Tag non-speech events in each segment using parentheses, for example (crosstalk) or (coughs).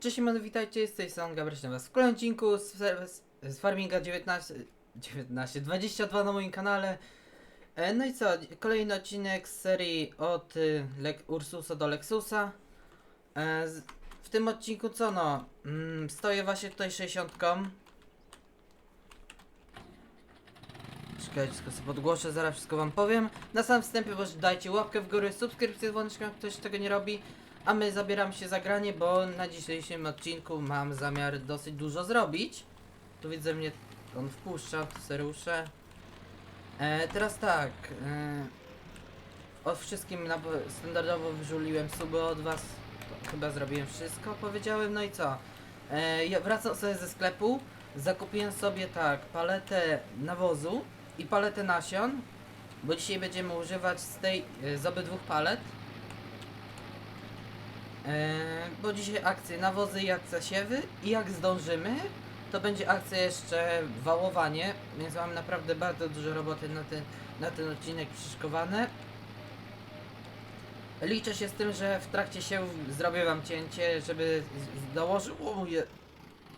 Cześć, siemano, witajcie, z tej strony Gabriel was w kolejnym odcinku z, z, z Farminga 19, 19, 22 na moim kanale. E, no i co, kolejny odcinek z serii od y, Le Ursusa do Lexusa. E, z, w tym odcinku co no, mm, stoję właśnie tutaj 60. Czekajcie, tylko sobie podgłoszę, zaraz wszystko wam powiem. Na samym wstępie dajcie łapkę w górę, subskrypcję z dzwoneczkiem, jak ktoś tego nie robi. A my zabieramy się za granie, bo na dzisiejszym odcinku mam zamiar dosyć dużo zrobić. Tu widzę mnie, on wpuszcza, serusze. E, teraz tak, e, o wszystkim na, standardowo wyżuliłem suby od was. Chyba zrobiłem wszystko, powiedziałem, no i co? E, ja wracam sobie ze sklepu, zakupiłem sobie tak, paletę nawozu i paletę nasion, bo dzisiaj będziemy używać z tej, e, z obydwu palet. Eee, bo dzisiaj akcje nawozy i akcja siewy i jak zdążymy, to będzie akcja jeszcze wałowanie, więc mam naprawdę bardzo dużo roboty na ten, na ten odcinek przyszykowane. Liczę się z tym, że w trakcie się zrobię wam cięcie, żeby z- z- dołożył... O moje...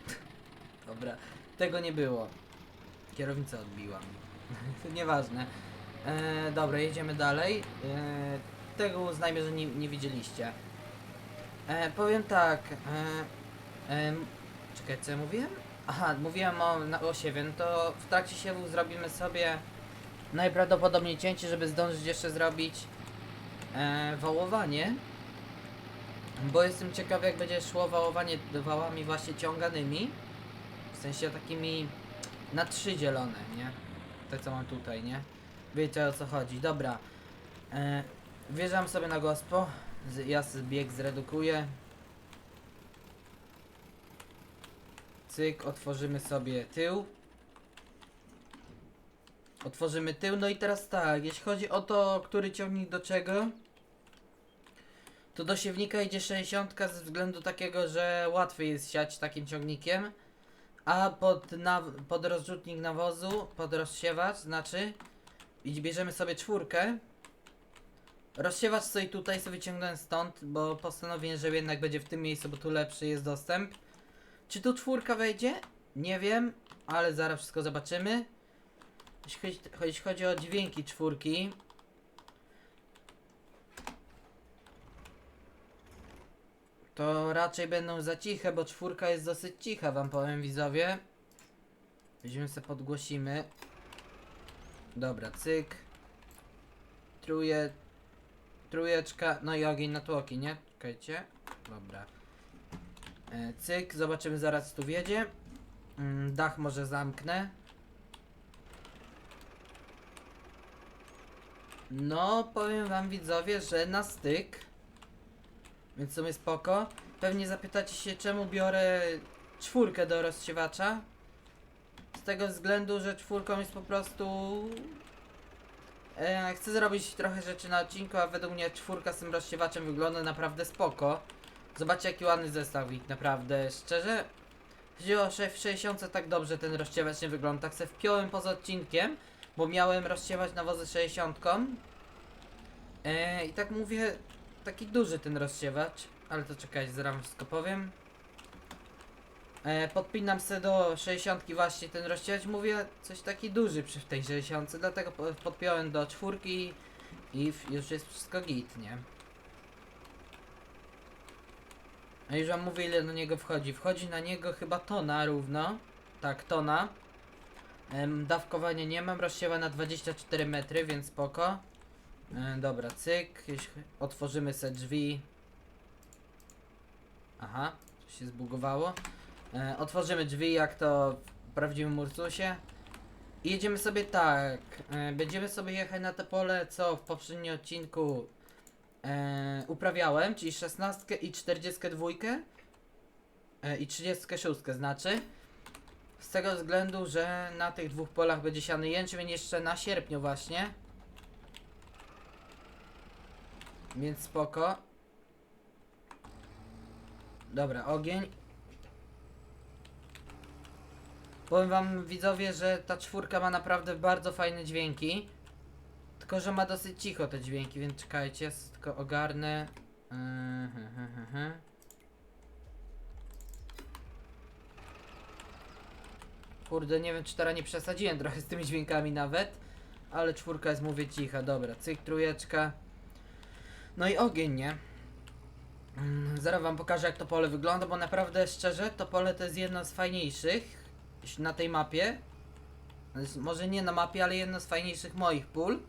(laughs) Dobra, tego nie było. Kierownicę odbiłam. (laughs) Nieważne. Eee, dobra, jedziemy dalej. Eee, tego uznajmy, że nie, nie widzieliście. E, powiem tak. E, em, czekaj, co ja mówiłem? Aha, mówiłem o, o siewie. No to w trakcie siewu zrobimy sobie najprawdopodobniej cięcie, żeby zdążyć jeszcze zrobić e, wałowanie. Bo jestem ciekawy, jak będzie szło wałowanie wałami właśnie ciąganymi. W sensie takimi na trzy dzielone, nie? Te co mam tutaj, nie? Wiecie o co chodzi. Dobra. E, wjeżdżam sobie na gospo. Z- Ja z- bieg zredukuję. Cyk, otworzymy sobie tył. Otworzymy tył, no i teraz tak, jeśli chodzi o to, który ciągnik do czego, to do siewnika idzie 60 ze względu takiego, że łatwiej jest siać takim ciągnikiem, a pod, naw- pod rozrzutnik nawozu, pod rozsiewacz, znaczy, i bierzemy sobie czwórkę, Rozsiewacz sobie tutaj sobie wyciągnąłem stąd, bo postanowiłem, że jednak będzie w tym miejscu, bo tu lepszy jest dostęp. Czy tu czwórka wejdzie? Nie wiem, ale zaraz wszystko zobaczymy. Jeśli chodzi, chodzi o dźwięki czwórki. To raczej będą za ciche, bo czwórka jest dosyć cicha, wam powiem widzowie. Weźmiemy sobie podgłosimy. Dobra, cyk. Truje, Trójeczka, no i ogień na tłoki, nie? Czekajcie. Dobra. E, cyk, zobaczymy zaraz tu wiedzie. Mm, dach może zamknę. No, powiem wam widzowie, że na styk. Więc w sumie spoko. Pewnie zapytacie się, czemu biorę czwórkę do rozsiewacza. Z tego względu, że czwórką jest po prostu E, chcę zrobić trochę rzeczy na odcinku, a według mnie czwórka z tym rozsiewaczem wygląda naprawdę spoko. Zobaczcie jaki ładny zestawik, naprawdę, szczerze. Chodzi o sze- w 60 tak dobrze ten rozsiewacz nie wygląda, tak se wpiąłem poza odcinkiem, bo miałem rozsiewać nawozy 60. E, I tak mówię, taki duży ten rozsiewacz, ale to czekajcie, zaraz wszystko powiem. E, podpinam se do 60 właśnie ten rozdzielać, mówię coś taki duży przy tej 60, dlatego po- podpiąłem do czwórki i w- już jest wszystko git, nie? A już wam mówię ile do niego wchodzi. Wchodzi na niego chyba tona równo. Tak, tona. Em, dawkowania nie mam, rozsiewa na 24 metry, więc spoko. E, dobra, cyk. Otworzymy se drzwi. Aha, coś się zbugowało. E, otworzymy drzwi jak to w prawdziwym Ursusie. I jedziemy sobie tak. E, będziemy sobie jechać na te pole, co w poprzednim odcinku e, uprawiałem, czyli 16 i 42 e, i 36 znaczy. Z tego względu, że na tych dwóch polach będzie siany jęczmień jeszcze na sierpniu właśnie. Więc spoko. Dobra, ogień. Powiem wam widzowie, że ta czwórka ma naprawdę bardzo fajne dźwięki. Tylko, że ma dosyć cicho te dźwięki, więc czekajcie, tylko ogarnę. Yy, hm, hm, hm, Kurde, nie wiem czy teraz nie przesadziłem trochę z tymi dźwiękami nawet. Ale czwórka jest, mówię, cicha. Dobra, cyk, trójeczka. No i ogień, nie? Mm, zaraz wam pokażę jak to pole wygląda, bo naprawdę szczerze to pole to jest jedno z fajniejszych na tej mapie. Może nie na mapie, ale jedno z fajniejszych moich pól.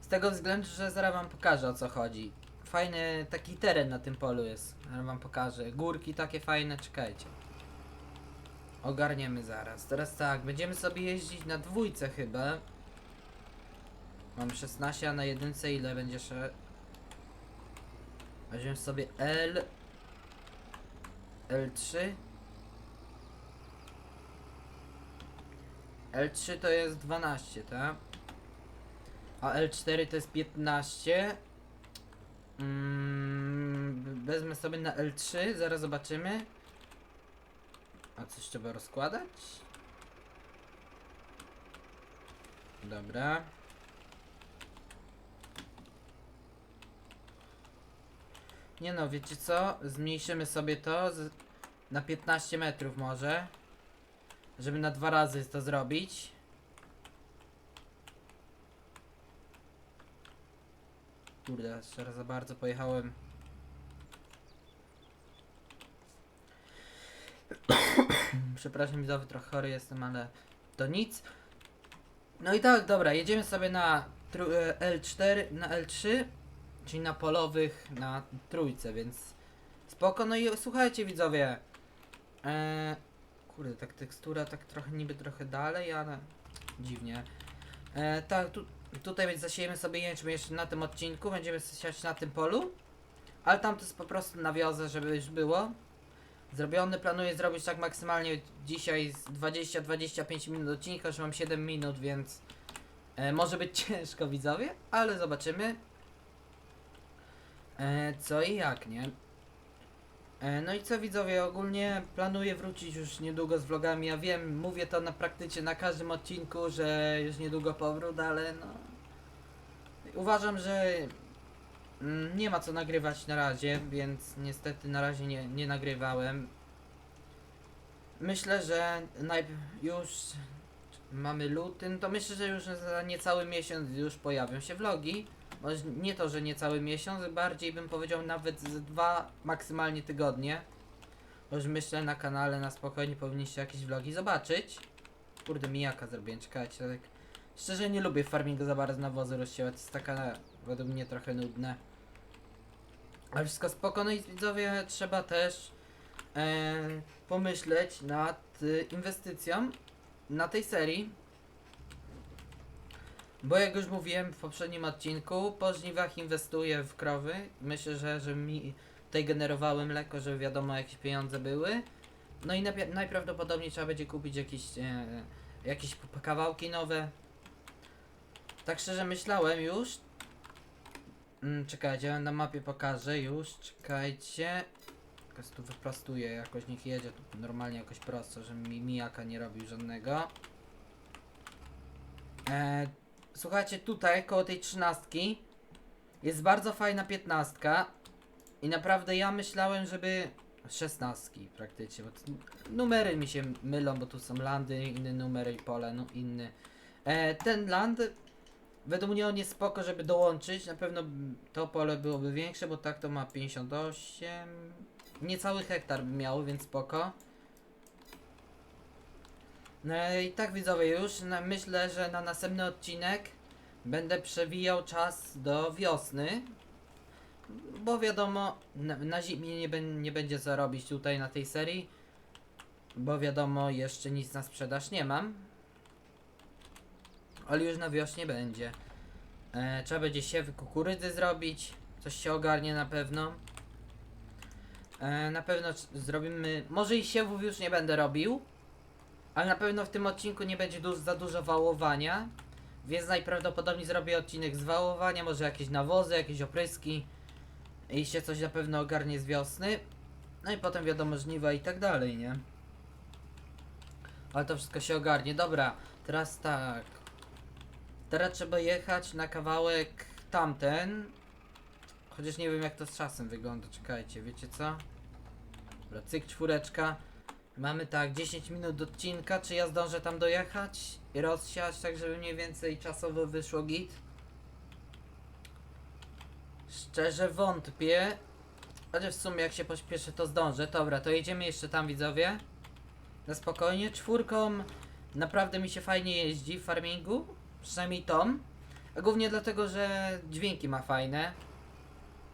Z tego względu, że zaraz wam pokażę o co chodzi. Fajny taki teren na tym polu jest. Zaraz wam pokażę. Górki takie fajne, czekajcie. Ogarniemy zaraz. Teraz tak, będziemy sobie jeździć na dwójce chyba. Mam 16, a na jedynce ile będzie sze... Weźmiemy sobie L... L3 L3 to jest 12, tak? A L4 to jest 15 mm, Wezmę sobie na L3, zaraz zobaczymy A coś trzeba rozkładać? Dobra Nie no, wiecie co? Zmniejszymy sobie to z, na 15 metrów może. Żeby na dwa razy to zrobić. Kurde, jeszcze raz za bardzo pojechałem. (coughs) Przepraszam, widzowie, trochę chory jestem, ale to nic. No i tak, dobra, jedziemy sobie na e, L4, na L3, czyli na polowych, na trójce, więc spoko. No i słuchajcie, widzowie. E, kurde, tak tekstura, tak trochę niby trochę dalej, ale dziwnie. E, tak, tu, tutaj zasiejemy sobie jęczmień jeszcze na tym odcinku, będziemy siać na tym polu. Ale tam to jest po prostu na wiozę, żeby już było. Zrobiony, planuję zrobić tak maksymalnie dzisiaj z 20-25 minut odcinka, że mam 7 minut, więc e, może być (laughs) ciężko widzowie, ale zobaczymy. E, co i jak, nie? E, no i co widzowie, ogólnie planuję wrócić już niedługo z vlogami. Ja wiem, mówię to na praktycznie na każdym odcinku, że już niedługo powrót, ale no. Uważam, że mm, nie ma co nagrywać na razie, więc niestety na razie nie, nie nagrywałem. Myślę, że najpierw już mamy luty, to myślę, że już za niecały miesiąc już pojawią się vlogi. Może nie to, że niecały miesiąc, bardziej bym powiedział nawet z dwa maksymalnie tygodnie. Już myślę na kanale na spokojnie powinniście jakieś vlogi zobaczyć. Kurde, mijaka zrobiłem, czekajcie, tak. Szczerze nie lubię farmingu za bardzo nawozy rozsiewać, jest taka według mnie trochę nudne. Ale wszystko spoko, no i widzowie trzeba też e, pomyśleć nad e, inwestycją na tej serii. Bo jak już mówiłem w poprzednim odcinku, po żniwach inwestuję w krowy. Myślę, że, że mi tutaj generowały mleko, żeby wiadomo jakieś pieniądze były. No i najprawdopodobniej trzeba będzie kupić jakieś, e, jakieś kawałki nowe. Tak szczerze myślałem już. Mm, czekajcie, na mapie pokażę już, czekajcie. Tylko tu wyprostuję, jakoś niech jedzie tu normalnie jakoś prosto, żeby mi mijaka nie robił żadnego. E, słuchajcie, tutaj koło tej trzynastki jest bardzo fajna piętnastka i naprawdę ja myślałem, żeby szesnastki praktycznie, bo numery mi się mylą, bo tu są landy, inny numer i pole, no inny. E, ten land, według mnie on jest spoko, żeby dołączyć, na pewno to pole byłoby większe, bo tak to ma 58, niecały hektar by miało, więc spoko. No i tak widzowie już myślę, że na następny odcinek będę przewijał czas do wiosny. Bo wiadomo, na, na zimie nie, nie będzie co robić tutaj na tej serii. Bo wiadomo, jeszcze nic na sprzedaż nie mam. Ale już na wiośnie będzie. E, trzeba będzie siewy kukurydzy zrobić. Coś się ogarnie na pewno. E, na pewno zrobimy. Może i siewów już nie będę robił. Ale na pewno w tym odcinku nie będzie za dużo wałowania. Więc najprawdopodobniej zrobię odcinek z wałowania, może jakieś nawozy, jakieś opryski. I się coś na pewno ogarnie z wiosny. No i potem wiadomo żniwa i tak dalej, nie? Ale to wszystko się ogarnie. Dobra, teraz tak. Teraz trzeba jechać na kawałek tamten. Chociaż nie wiem jak to z czasem wygląda, czekajcie, wiecie co? Dobra, cyk czwóreczka. Mamy tak 10 minut do odcinka, czy ja zdążę tam dojechać i rozsiać, tak żeby mniej więcej czasowo wyszło git? Szczerze wątpię, ale w sumie jak się pośpieszę to zdążę. Dobra, to jedziemy jeszcze tam widzowie. Na spokojnie, czwórką naprawdę mi się fajnie jeździ w farmingu, przynajmniej tom. A głównie dlatego, że dźwięki ma fajne.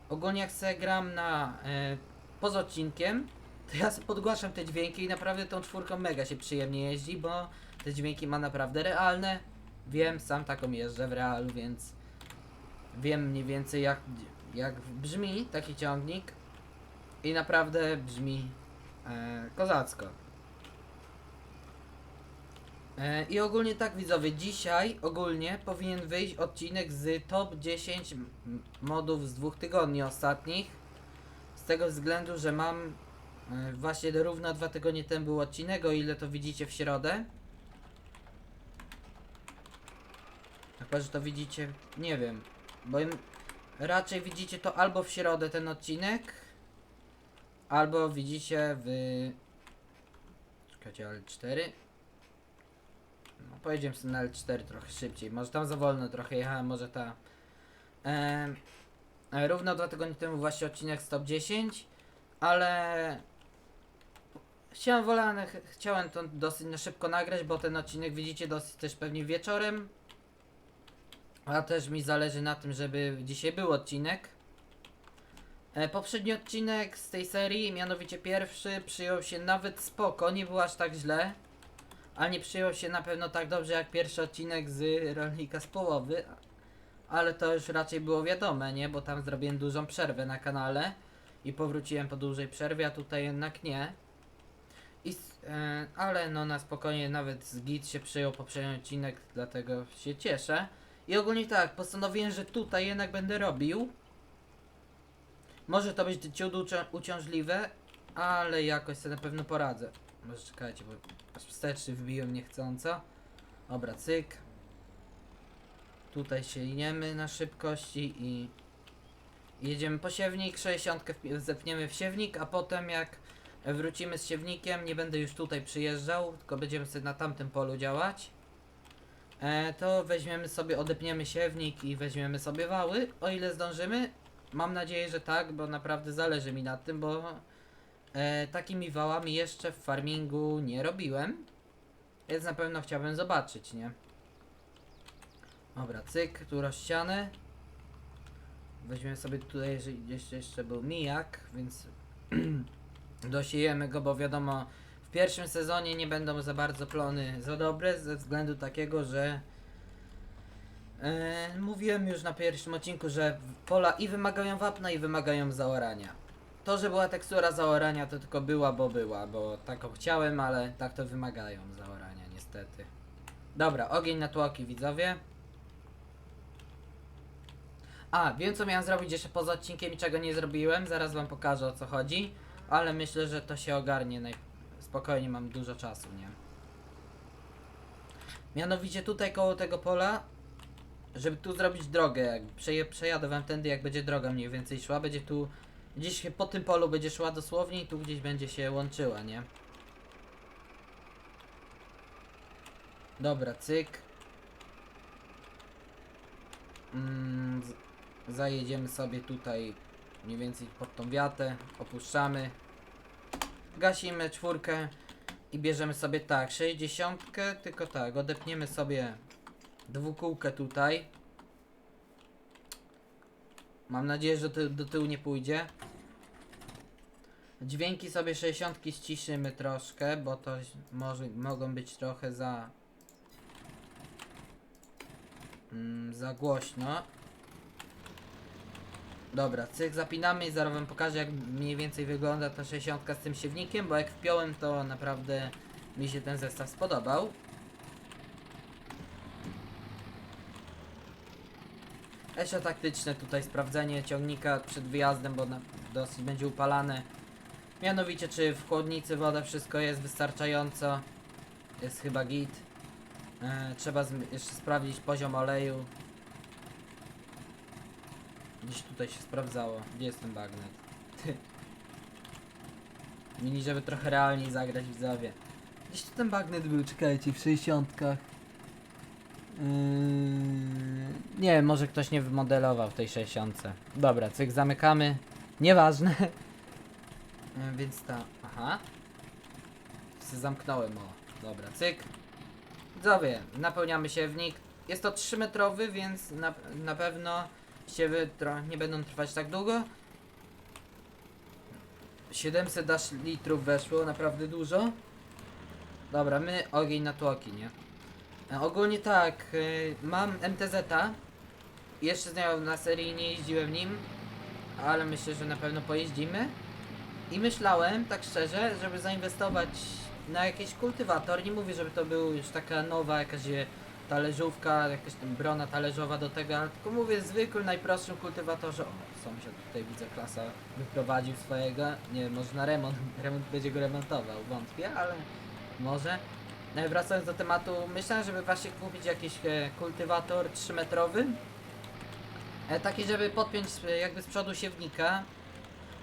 Ogólnie jak sobie gram na e, poza odcinkiem, to ja podgłaszam te dźwięki i naprawdę tą czwórką mega się przyjemnie jeździ, bo te dźwięki ma naprawdę realne. Wiem, sam taką jeżdżę w realu, więc wiem mniej więcej jak, jak brzmi taki ciągnik i naprawdę brzmi e, kozacko. E, I ogólnie tak widzowie, dzisiaj ogólnie powinien wyjść odcinek z top 10 m- modów z dwóch tygodni ostatnich. Z tego względu, że mam właśnie równo dwa tygodnie temu był odcinek, o ile to widzicie w środę. Chyba, że to widzicie, nie wiem, bo raczej widzicie to albo w środę ten odcinek, albo widzicie w... Czekajcie, ale 4. No, pojedziemy sobie na L4 trochę szybciej. Może tam za wolno trochę jechałem, może ta. E, równo dwa tygodnie temu właśnie odcinek Stop 10, ale chciałem wolane, ch- chciałem to dosyć na szybko nagrać, bo ten odcinek widzicie dosyć też pewnie wieczorem. A też mi zależy na tym, żeby dzisiaj był odcinek. E, poprzedni odcinek z tej serii, mianowicie pierwszy, przyjął się nawet spoko, nie było aż tak źle. Ale nie przyjął się na pewno tak dobrze jak pierwszy odcinek z Rolnika z połowy. Ale to już raczej było wiadome, nie? Bo tam zrobiłem dużą przerwę na kanale. I powróciłem po dłużej przerwie, a tutaj jednak nie. I, e, ale no na spokojnie nawet z git się przyjął poprzedni odcinek, dlatego się cieszę. I ogólnie tak, postanowiłem, że tutaj jednak będę robił. Może to być ciut ucią- uciążliwe, ale jakoś sobie na pewno poradzę. Może czekajcie, bo aż wsteczny wbiłem niechcąco. Dobra, cyk. Tutaj się jniemy na szybkości i jedziemy po siewnik, 60 wpi- zepniemy w siewnik, a potem jak wrócimy z siewnikiem, nie będę już tutaj przyjeżdżał, tylko będziemy sobie na tamtym polu działać. E, to weźmiemy sobie, odepniemy siewnik i weźmiemy sobie wały, o ile zdążymy. Mam nadzieję, że tak, bo naprawdę zależy mi na tym, bo e, takimi wałami jeszcze w farmingu nie robiłem. Więc na pewno chciałbym zobaczyć, nie? Dobra, cyk, tu rozsiane. Weźmiemy sobie tutaj, jeżeli gdzieś jeszcze był mijak, więc (clears throat) dosiejemy go, bo wiadomo, w pierwszym sezonie nie będą za bardzo plony za dobre, ze względu takiego, że e, mówiłem już na pierwszym odcinku, że pola i wymagają wapna i wymagają zaorania. To, że była tekstura zaorania, to tylko była, bo była, bo taką chciałem, ale tak to wymagają zaorania, niestety. Dobra, ogień na tłoki, widzowie. A, wiem co miałem zrobić jeszcze poza odcinkiem i czego nie zrobiłem, zaraz wam pokażę o co chodzi, ale myślę, że to się ogarnie naj... spokojnie, mam dużo czasu, nie? Mianowicie tutaj koło tego pola, żeby tu zrobić drogę, jak przeje, przejadę wam tędy, jak będzie droga mniej więcej szła, będzie tu, gdzieś po tym polu będzie szła dosłownie i tu gdzieś będzie się łączyła, nie? Dobra, cyk. Mm, zajedziemy sobie tutaj mniej więcej pod tą wiatę, opuszczamy, gasimy czwórkę i bierzemy sobie tak, 60, tylko tak, odepniemy sobie dwukółkę tutaj. Mam nadzieję, że to do tyłu nie pójdzie. Dźwięki sobie 60 ściszymy troszkę, bo to może, mogą być trochę za mm, za głośno. Dobra, cyk, zapinamy i zaraz wam pokażę jak mniej więcej wygląda ta 60 z tym siewnikiem, bo jak wpiąłem to naprawdę mi się ten zestaw spodobał. Jeszcze taktyczne tutaj sprawdzenie ciągnika przed wyjazdem, bo dosyć będzie upalane. Mianowicie czy w chłodnicy woda wszystko jest wystarczająco. Jest chyba git. E, trzeba jeszcze sprawdzić poziom oleju. Gdzieś tutaj się sprawdzało. Gdzie jest ten bagnet? (laughs) Mini, żeby trochę realniej zagrać widzowie. Gdzieś tu ten bagnet był, czekajcie, w 60. Yy... Nie wiem, może ktoś nie wymodelował w tej 60. Dobra, cyk, zamykamy. Nieważne. (laughs) Yy, Więc ta. Aha. Se zamknąłem, o. Dobra, cyk. Widzowie, napełniamy siewnik. Jest to 3 metrowy, więc na, na pewno siewy nie będą trwać tak długo. 700 aż litrów weszło, naprawdę dużo. Dobra, my ogień na tłoki, nie? E, ogólnie tak, y, mam MTZ-a. Jeszcze z nią na serii nie jeździłem nim, ale myślę, że na pewno pojeździmy. I myślałem, tak szczerze, żeby zainwestować na jakiś kultywator. Nie mówię, żeby to był już taka nowa jakaś e, talerzówka, jakaś tam brona talerzowa do tego, ale tylko mówię zwykły, najprostszym kultywatorze. O, sąsiad tutaj widzę klasa wyprowadził swojego. Nie wiem, może na remont, (laughs) remont będzie go remontował, wątpię, ale może. No i wracając do tematu, myślałem, żeby właśnie kupić jakiś e, kultywator 3-metrowy. E, taki, żeby podpiąć e, jakby z przodu siewnika,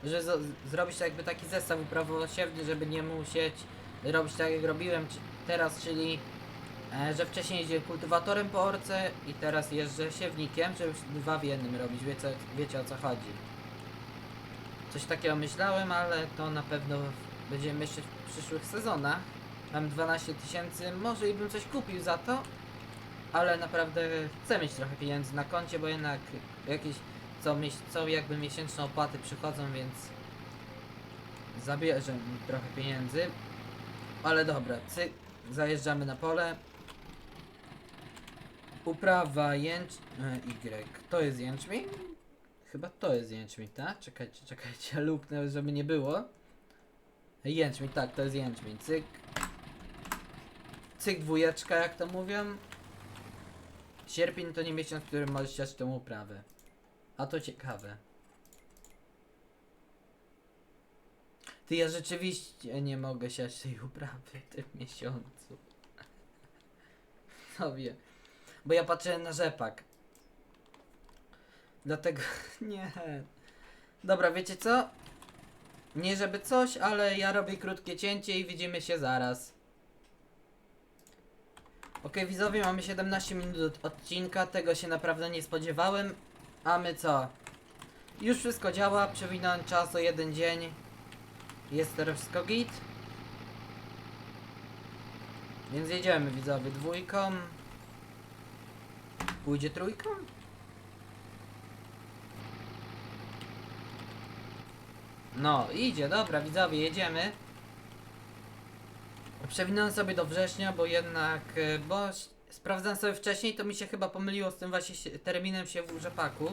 że z, zrobić jakby taki zestaw uprawo-siewny, żeby nie musieć robić tak jak robiłem teraz, czyli e, że wcześniej jeździłem kultywatorem po orce i teraz jeżdżę siewnikiem, żeby dwa w jednym robić, wiecie, wiecie o co chodzi. Coś takiego myślałem, ale to na pewno będziemy myśleć w przyszłych sezonach. Mam 12 tysięcy, może i bym coś kupił za to, ale naprawdę chcę mieć trochę pieniędzy na koncie, bo jednak jakieś co, co jakby miesięczne opłaty przychodzą, więc zabierze mi trochę pieniędzy. Ale dobra, cyk, zajeżdżamy na pole. Uprawa jęcz... e, Y. To jest jęczmień? Chyba to jest jęczmień, tak? Czekajcie, czekajcie, luknę, żeby nie było. Jęczmień, tak, to jest jęczmień. Cyk. Cyk dwójeczka, jak to mówią. Sierpień to nie miesiąc, w którym możesz siać tę uprawę. A to ciekawe. Ty, ja rzeczywiście nie mogę siać tej uprawy w tym miesiącu. (laughs) Sobie. Bo ja patrzę na rzepak. Dlatego... (laughs) Nie. Dobra, wiecie co? Nie żeby coś, ale ja robię krótkie cięcie i widzimy się zaraz. Okej, widzowie, mamy 17 minut od odcinka, tego się naprawdę nie spodziewałem. A my co? Już wszystko działa, przewinąłem czas o jeden dzień. Jest teraz wszystko git. Więc jedziemy widzowie dwójką. Pójdzie trójką? No, idzie, dobra widzowie, jedziemy. Przewinąłem sobie do września, bo jednak, e, bo s- sprawdzałem sobie wcześniej, to mi się chyba pomyliło z tym właśnie terminem się w rzepaku.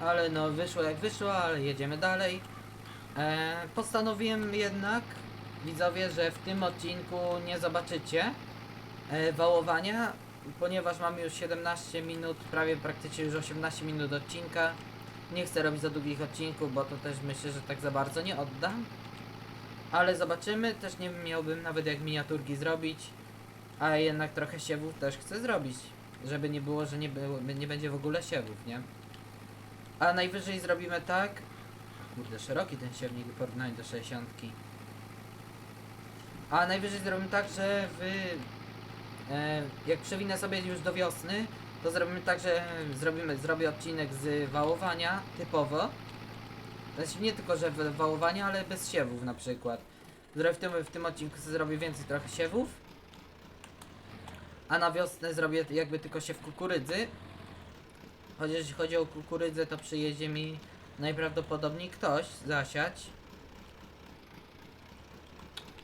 Ale no, wyszło jak wyszło, ale jedziemy dalej. E, postanowiłem jednak, widzowie, że w tym odcinku nie zobaczycie e, wałowania, ponieważ mamy już 17 minut, prawie praktycznie już 18 minut odcinka. Nie chcę robić za długich odcinków, bo to też myślę, że tak za bardzo nie oddam. Ale zobaczymy, też nie miałbym nawet jak miniaturki zrobić, a jednak trochę siewów też chcę zrobić, żeby nie było, że nie, było, nie będzie w ogóle siewów, nie? A najwyżej zrobimy tak, Kurde, szeroki ten siewnik w porównaniu do 60. A najwyżej zrobimy tak, że wy... E, jak przewinę sobie już do wiosny, to zrobimy tak, że zrobimy, zrobię odcinek z wałowania typowo. Znaczy nie tylko, że wałowania, ale bez siewów na przykład. Zrobię w tym, w tym odcinku zrobię więcej trochę siewów. A na wiosnę zrobię jakby tylko siew kukurydzy. Chociaż jeśli chodzi o kukurydzę, to przyjedzie mi najprawdopodobniej ktoś zasiać.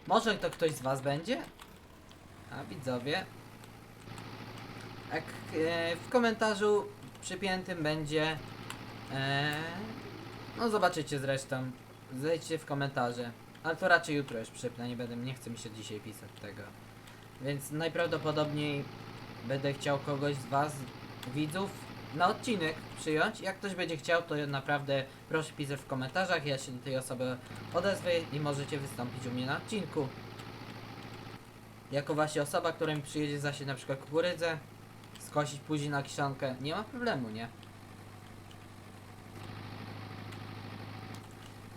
Może to ktoś z was będzie? A widzowie. Jak e, w komentarzu przypiętym będzie. E, no zobaczycie zresztą. Zejdźcie w komentarze. Ale to raczej jutro już przypnę, nie będę, nie chce mi się dzisiaj pisać tego. Więc najprawdopodobniej będę chciał kogoś z was, widzów, na odcinek przyjąć. Jak ktoś będzie chciał, to naprawdę proszę pisać w komentarzach, ja się do tej osoby odezwę i możecie wystąpić u mnie na odcinku. Jako właśnie osoba, która mi przyjedzie zasieć na przykład kukurydzę, skosić później na kiszonkę, nie ma problemu, nie?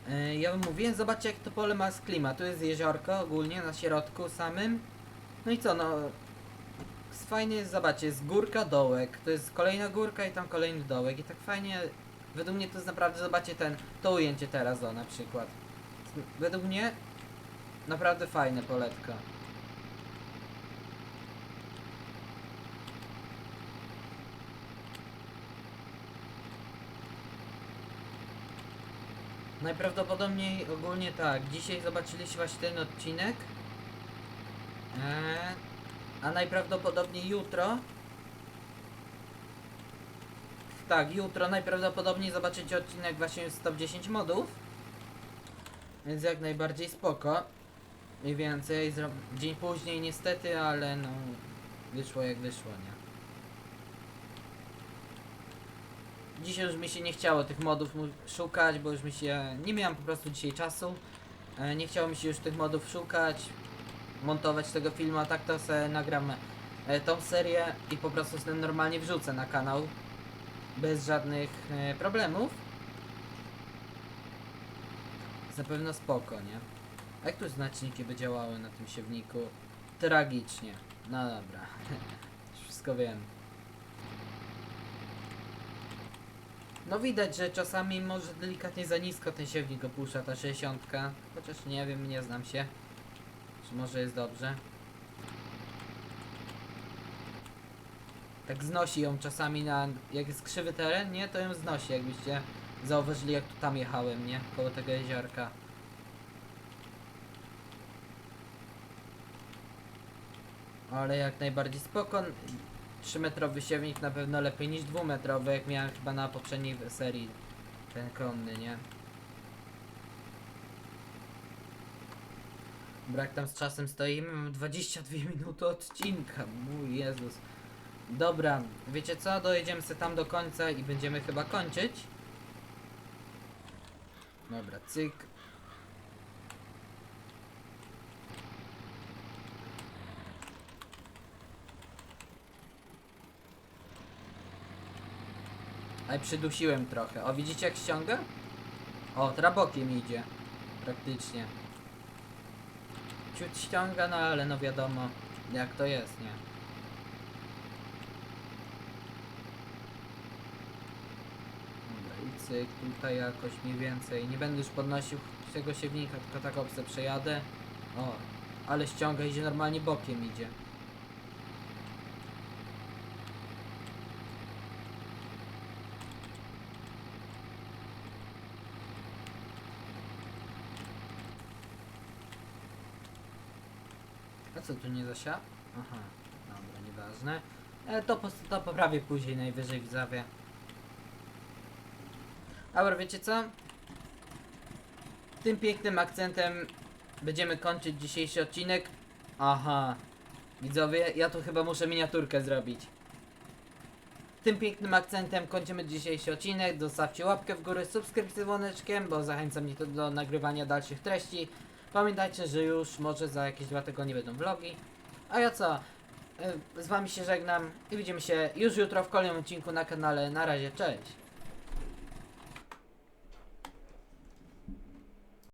E, Ja wam mówiłem, zobaczcie jak to pole ma z klima. Tu jest jeziorko ogólnie na środku samym. No i co, no... Fajnie jest, zobaczcie, jest górka, dołek. To jest kolejna górka i tam kolejny dołek. I tak fajnie, według mnie to jest naprawdę, zobaczcie ten, to ujęcie teraz, o na przykład. Według mnie naprawdę fajne poletka. Najprawdopodobniej ogólnie tak. Dzisiaj zobaczyliście właśnie ten odcinek. Eee, a najprawdopodobniej jutro. Tak, jutro najprawdopodobniej zobaczycie odcinek właśnie z top 10 modów. Więc jak najbardziej spoko. Mniej więcej. Dzień później niestety, ale no wyszło jak wyszło, nie? Dzisiaj już mi się nie chciało tych modów szukać, bo już mi się... Nie miałem po prostu dzisiaj czasu. E, Nie chciało mi się już tych modów szukać, montować tego filmu, a tak to se nagram e, tą serię i po prostu sobie normalnie wrzucę na kanał. Bez żadnych e, problemów. Zapewne spoko, nie? A jak tu znaczniki by działały na tym siewniku? Tragicznie. No dobra. (laughs) Wszystko wiem. No widać, że czasami może delikatnie za nisko ten siewnik opuszcza ta 60. Chociaż nie wiem, nie znam się. Czy może jest dobrze? Tak znosi ją czasami na... Jak jest krzywy teren, nie? To ją znosi, jakbyście zauważyli jak tu tam jechałem, nie? Koło tego jeziorka. Ale jak najbardziej spoko. 3-metrowy siewnik na pewno lepiej niż 2-metrowy, jak miałem chyba na poprzedniej serii ten konny, nie? Brak tam z czasem stoimy, mamy 22 minuty odcinka, mój Jezus. Dobra, wiecie co, dojedziemy sobie tam do końca i będziemy chyba kończyć. Dobra, cyk. Ale przydusiłem trochę. O, widzicie jak ściąga? O, trabokiem idzie. Praktycznie. Ciut ściąga, no ale no wiadomo jak to jest, nie? Dobra, i cyk, tutaj jakoś mniej więcej. Nie będę już podnosił tego siewnika, tylko tak obce przejadę. O, ale ściąga, idzie normalnie bokiem idzie. A co tu nie zasia? Aha, dobra, nieważne. E, to, po, to poprawię później najwyżej widzowie. Dobra, wiecie co? Tym pięknym akcentem będziemy kończyć dzisiejszy odcinek. Aha, widzowie, ja tu chyba muszę miniaturkę zrobić. Tym pięknym akcentem kończymy dzisiejszy odcinek. Zostawcie łapkę w górę, subskrypcję dzwoneczkiem, bo zachęca mnie to do nagrywania dalszych treści. Pamiętajcie, że już może za jakieś dwa tygodnie będą vlogi. A ja co? Y, Z wami się żegnam i widzimy się już jutro w kolejnym odcinku na kanale. Na razie, cześć!